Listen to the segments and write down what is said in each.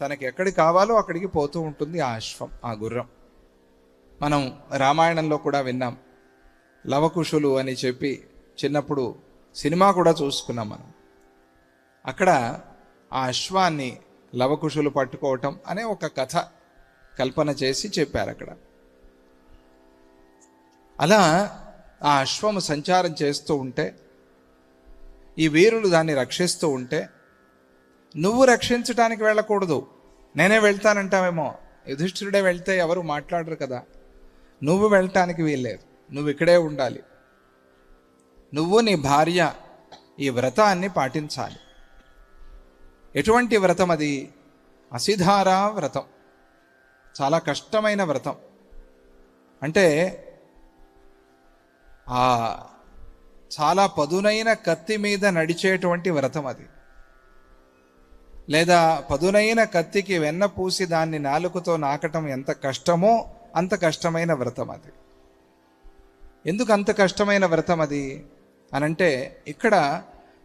తనకి ఎక్కడికి కావాలో అక్కడికి పోతూ ఉంటుంది ఆ అశ్వం ఆ గుర్రం. మనం రామాయణంలో కూడా విన్నాం. లవకుశులు అని చెప్పి చిన్నప్పుడు సినిమా కూడా చూసుకున్నాం మనం. అక్కడ ఆ అశ్వాన్ని లవకుశులు పట్టుకోవటం అనే ఒక కథ కల్పన చేసి చెప్పారు అక్కడ. అలా ఆ అశ్వము సంచారం చేస్తూ ఉంటే ఈ వీరులు దాన్ని రక్షిస్తూ ఉంటే నువ్వు రక్షించడానికి వెళ్ళకూడదు. నేనే వెళ్తానంటావేమో. యుధిష్ఠిరుడే వెళ్తే ఎవరు మాట్లాడరు కదా. నువ్వు వెళ్ళటానికి వీల్లేదు. నువ్వు ఇక్కడే ఉండాలి. నువ్వు నీ భార్య ఈ వ్రతాన్ని పాటించాలి. ఎటువంటి వ్రతం అది? అసిధారా వ్రతం. చాలా కష్టమైన వ్రతం. అంటే ఆ చాలా పదునైన కత్తి మీద నడిచేటువంటి వ్రతం అది. లేదా పదునైన కత్తికి వెన్న పూసి దాన్ని నాలుకతో నాకటం ఎంత కష్టమో అంత కష్టమైన వ్రతం అది. ఎందుకు అంత కష్టమైన వ్రతం అది? అనంటే ఇక్కడ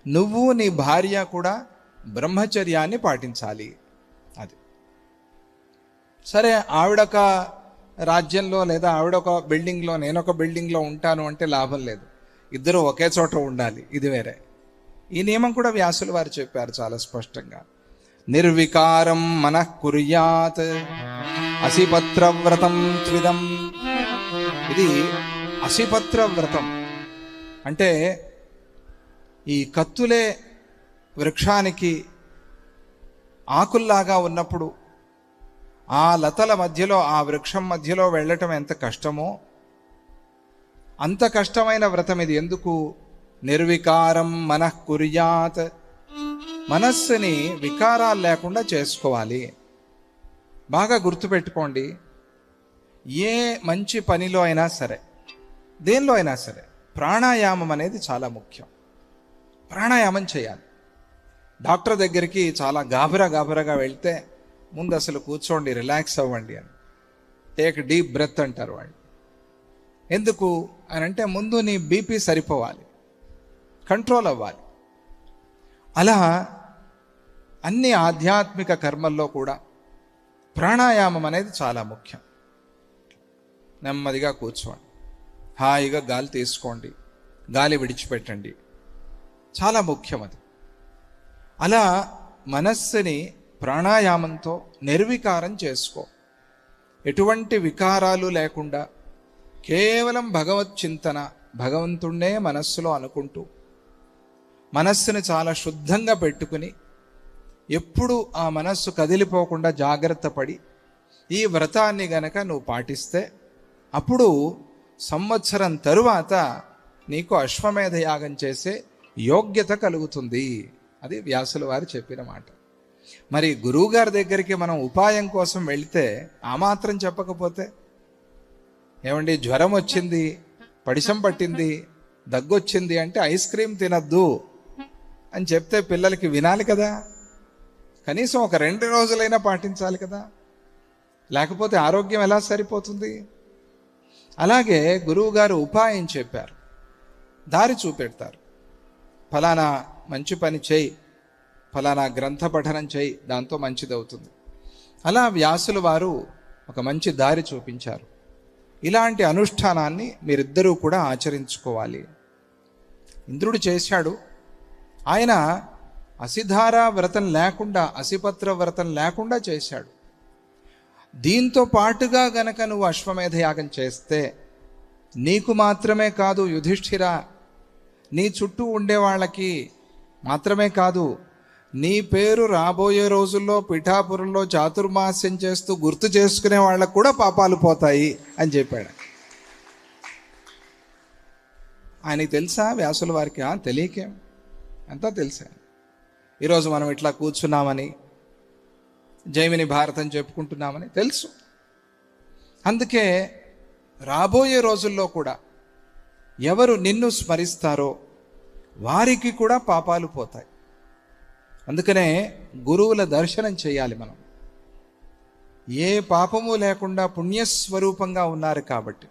నువ్వు నీ భార్య కూడా బ్రహ్మచర్యాన్ని పాటించాలి అది. సరే ఆవిడొక రాజ్యంలో లేదా ఆవిడొక బిల్డింగ్లో నేనొక బిల్డింగ్లో ఉంటాను అంటే లాభం లేదు. ఇద్దరు ఒకే చోట ఉండాలి ఇది వేరే. ఈ నియమం కూడా వ్యాసులు వారు చెప్పారు చాలా స్పష్టంగా. నిర్వికారం మనః కుర్యాత్. అసిపత్ర వ్రతం త్విదం. ఇది అసిపత్రవ్రతం. అంటే ఈ కత్తులే వృక్షానికి ఆకుల్లాగా ఉన్నప్పుడు ఆ లతల మధ్యలో ఆ వృక్షం మధ్యలో వెళ్ళటం ఎంత కష్టమో అంత కష్టమైన వ్రతం ఇది. ఎందుకు? నిర్వికారం మనః కుర్యాత్. మనస్సుని వికారాలు లేకుండా చేసుకోవాలి. బాగా గుర్తుపెట్టుకోండి. ఏ మంచి పనిలో అయినా సరే దేనిలో అయినా సరే ప్రాణాయామం అనేది చాలా ముఖ్యం. ప్రాణాయామం చేయాలి. డాక్టర్ దగ్గరికి చాలా గాబరా గాబరాగా వెళ్తే ముందు అసలు కూర్చోండి రిలాక్స్ అవ్వండి అని. టేక్ డీప్ బ్రెత్ అంటారు వాళ్ళు. ఎందుకు అని అంటే ముందు నీ బీపీ సరిపోవాలి. కంట్రోల్ అవ్వాలి. అలా అన్ని ఆధ్యాత్మిక కర్మల్లో కూడా ప్రాణాయామం అనేది చాలా ముఖ్యం. నెమ్మదిగా కూర్చోండి. హాయిగా గాలి తీసుకోండి. గాలి విడిచిపెట్టండి. చాలా ముఖ్యం అది. అలా మనస్సుని ప్రాణాయామంతో నిర్వికారం చేసుకో. ఎటువంటి వికారాలు లేకుండా కేవలం భగవత్ చింతన భగవంతుణ్ణే మనస్సులో అనుకుంటూ మనస్సుని చాలా శుద్ధంగా పెట్టుకుని ఎప్పుడు ఆ మనస్సు కదిలిపోకుండా జాగ్రత్త పడి ఈ వ్రతాన్ని గనక నువ్వు పాటిస్తే అప్పుడు సంవత్సరం తరువాత నీకు అశ్వమేధ యాగం చేసే యోగ్యత కలుగుతుంది. అది వ్యాసుల వారు చెప్పిన మాట. మరి గురువుగారి దగ్గరికి మనం ఉపాయం కోసం వెళితే ఆ మాత్రం చెప్పకపోతే? ఏమండి జ్వరం వచ్చింది పడిసం పట్టింది దగ్గొచ్చింది అంటే ఐస్ క్రీమ్ తినద్దు అని చెప్తే పిల్లలకి వినాలి కదా? కనీసం ఒక రెండు రోజులైనా పాటించాలి కదా. లేకపోతే ఆరోగ్యం ఎలా సరిపోతుంది? అలాగే గురువుగారు ఉపాయం చెప్పారు. దారి చూపెడతారు. ఫలానా మంచి పని చేయి. ఫలానా గ్రంథ పఠనం చేయి. దాంతో మంచిదవుతుంది. అలా వ్యాసులు వారు ఒక మంచి దారి చూపించారు. ఇలాంటి అనుష్ఠానాన్ని మీరిద్దరూ కూడా ఆచరించుకోవాలి. ఇంద్రుడు చేశాడు. ఆయన అసిధారా వ్రతం లేకుండా అసిపత్ర వ్రతం లేకుండా చేశాడు. దీంతో పాటుగా గనక నువ్వు అశ్వమేధ యాగం చేస్తే నీకు మాత్రమే కాదు యుధిష్ఠిరా నీ చుట్టూ ఉండే వాళ్ళకి మాత్రమే కాదు నీ పేరు రాబోయే రోజుల్లో పిఠాపురంలో చాతుర్మాస్యం చేస్తూ గుర్తు చేసుకునే వాళ్ళకు కూడా పాపాలు పోతాయి అని చెప్పాడు. ఆయనకి తెలుసా వ్యాసుల వారికి? "ఆ, తెలియకేం? అంతా తెలుసా. ఈరోజు మనం ఇట్లా కూర్చున్నామని జైమిని భారతం చెప్పుకుంటున్నామని తెలుసు. అందుకే రాబోయే రోజుల్లో కూడా ఎవరు నిన్ను స్మరిస్తారో వారికి కూడా పాపాలు పోతాయి. అందుకనే గురువుల దర్శనం చేయాలి మనం. ఏ పాపము లేకుండా పుణ్యస్వరూపంగా ఉన్నారు కాబట్టి.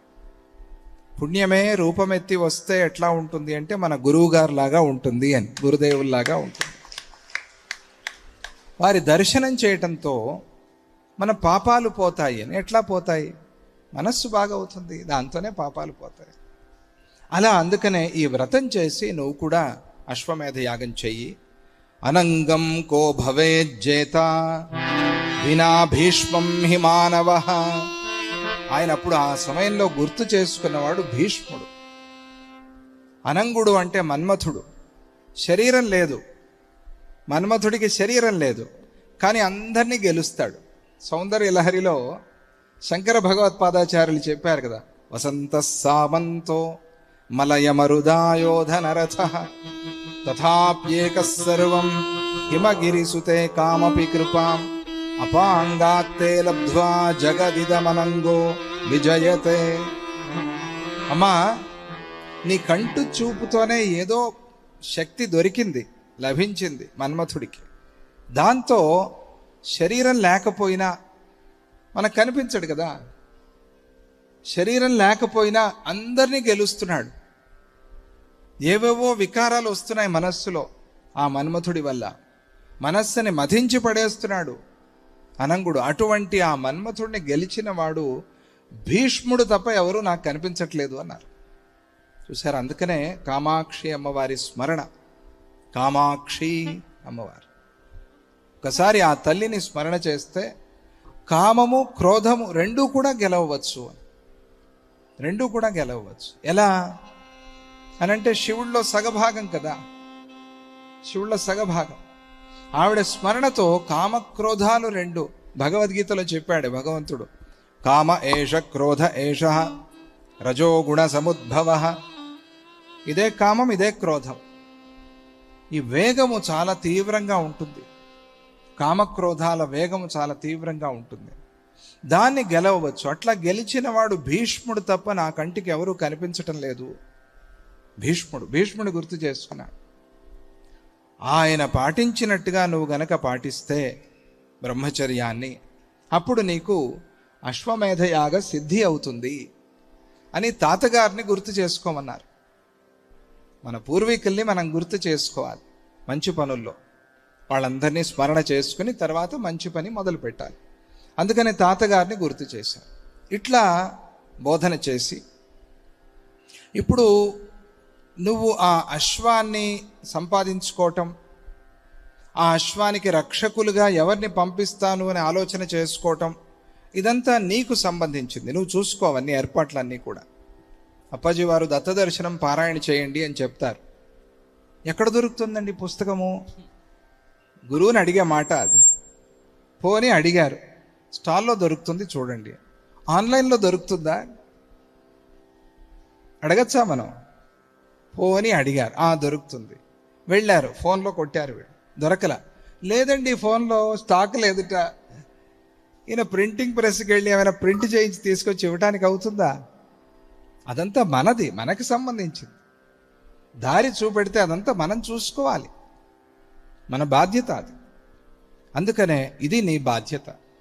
పుణ్యమే రూపమెత్తి వస్తే ఎట్లా ఉంటుంది అంటే మన గురువు లాగా ఉంటుంది అని గురుదేవుల్లాగా ఉంటుంది. వారి దర్శనం చేయటంతో మన పాపాలు పోతాయి అని ఎట్లా పోతాయి? మనస్సు బాగవుతుంది. దాంతోనే పాపాలు పోతాయి. అలా అందుకనే ఈ వ్రతం చేసి నువ్వు కూడా అశ్వమేధ యాగం చెయ్యి. అనంగం కో భవేజ్జేత వినా భీష్మం హి మానవ? ఆయన అప్పుడు ఆ సమయంలో గుర్తు చేసుకున్నవాడు భీష్ముడు. అనంగుడు అంటే మన్మథుడు. శరీరం లేదు. మన్మథుడికి శరీరం లేదు కానీ అందరినీ గెలుస్తాడు. సౌందర్య లహరిలో శంకర భగవత్పాదాచార్యులు చెప్పారు కదా వసంత సామంతో మలయమరుదాయోధనరథ తథాప్యేక సర్వం హిమగిరిసుతే కామపి కృపాం అపాంగాత్తే లబ్ధ్వా జగదిదమనంగో విజయతే. అమ్మా నీ కంటు చూపుతోనే ఏదో శక్తి దొరికింది. లభించింది మన్మథుడికి. దాంతో శరీరం లేకపోయినా మనకు కనిపించడు కదా. శరీరం లేకపోయినా అందరినీ గెలుస్తున్నాడు. ఏవేవో వికారాలు వస్తున్నాయి మనస్సులో ఆ మన్మథుడి వల్ల. మనస్సుని మధించి పడేస్తున్నాడు. అనంగుడు అటువంటి ఆ మన్మథుడిని గెలిచిన వాడు భీష్ముడు తప్ప ఎవరు నాకు కనిపించట్లేదు అన్నారు. చూసారు అందుకనే కామాక్షి అమ్మవారి స్మరణ. కామాక్షి అమ్మవారు. ఒకసారి ఆ తల్లిని స్మరణ చేస్తే కామము క్రోధము రెండూ కూడా గెలవవచ్చు రెండూ కూడా గెలవచ్చు ఎలా? అనంటే శివుడిలో సగభాగం కదా. శివుడిలో సగభాగం. ఆవిడ స్మరణతో కామక్రోధాలు రెండు. భగవద్గీతలో చెప్పాడు భగవంతుడు. కామ ఏష క్రోధ ఏష రజోగుణ సముద్భవ. ఇదే కామం ఇదే క్రోధం. ఈ వేగము చాలా తీవ్రంగా ఉంటుంది. కామక్రోధాల వేగము చాలా తీవ్రంగా ఉంటుంది. దాన్ని గెలవవచ్చు. అట్లా గెలిచిన వాడు భీష్ముడు తప్ప నా కంటికి ఎవరూ కనిపించటం లేదు. భీష్ముడు భీష్ముడు గుర్తు చేసుకున్నాడు ఆయన పాటించినట్టుగా నువ్వు గనక పాటిస్తే బ్రహ్మచర్యాన్ని అప్పుడు నీకు అశ్వమేధయాగ సిద్ధి అవుతుంది అని తాతగారిని గుర్తు చేసుకోమన్నారు. మన పూర్వీకుల్ని మనం గుర్తు చేసుకోవాలి. మంచి పనుల్లో. వాళ్ళందరినీ స్మరణ చేసుకుని తర్వాత మంచి పని మొదలు పెట్టాలి. అందుకని తాతగారిని గుర్తు చేశారు ఇట్లా బోధన చేసి ఇప్పుడు నువ్వు ఆ అశ్వాన్ని సంపాదించుకోవటం ఆ అశ్వానికి రక్షకులుగా ఎవరిని పంపిస్తాను అని ఆలోచన చేసుకోవటం ఇదంతా నీకు సంబంధించింది. నువ్వు చూసుకోవన్నీ ఏర్పాట్లన్నీ కూడా? అప్పాజీ వారు దత్తదర్శనం పారాయణ చేయండి అని చెప్తారు. ఎక్కడ దొరుకుతుందండి పుస్తకము? గురువుని అడిగే మాట అది. పోని అడిగారు. స్టాల్లో దొరుకుతుంది చూడండి. ఆన్లైన్లో దొరుకుతుందా? అడగచ్చా మనం? పోని అడిగారు. ఆ దొరుకుతుంది. వెళ్ళారు. ఫోన్లో కొట్టారు వీళ్ళు. దొరకల. లేదండి ఫోన్లో స్టాక్ లేదుట. ఈయన ప్రింటింగ్ ప్రెస్కి వెళ్ళి ఏమైనా ప్రింట్ చేయించి తీసుకొచ్చి ఇవ్వడానికి అవుతుందా? అదంతా మనది మనకి సంబంధించింది. దారి చూపెడితే అదంతా మనం చూసుకోవాలి. మన బాధ్యత అది. అందుకనే ఇది నీ బాధ్యత.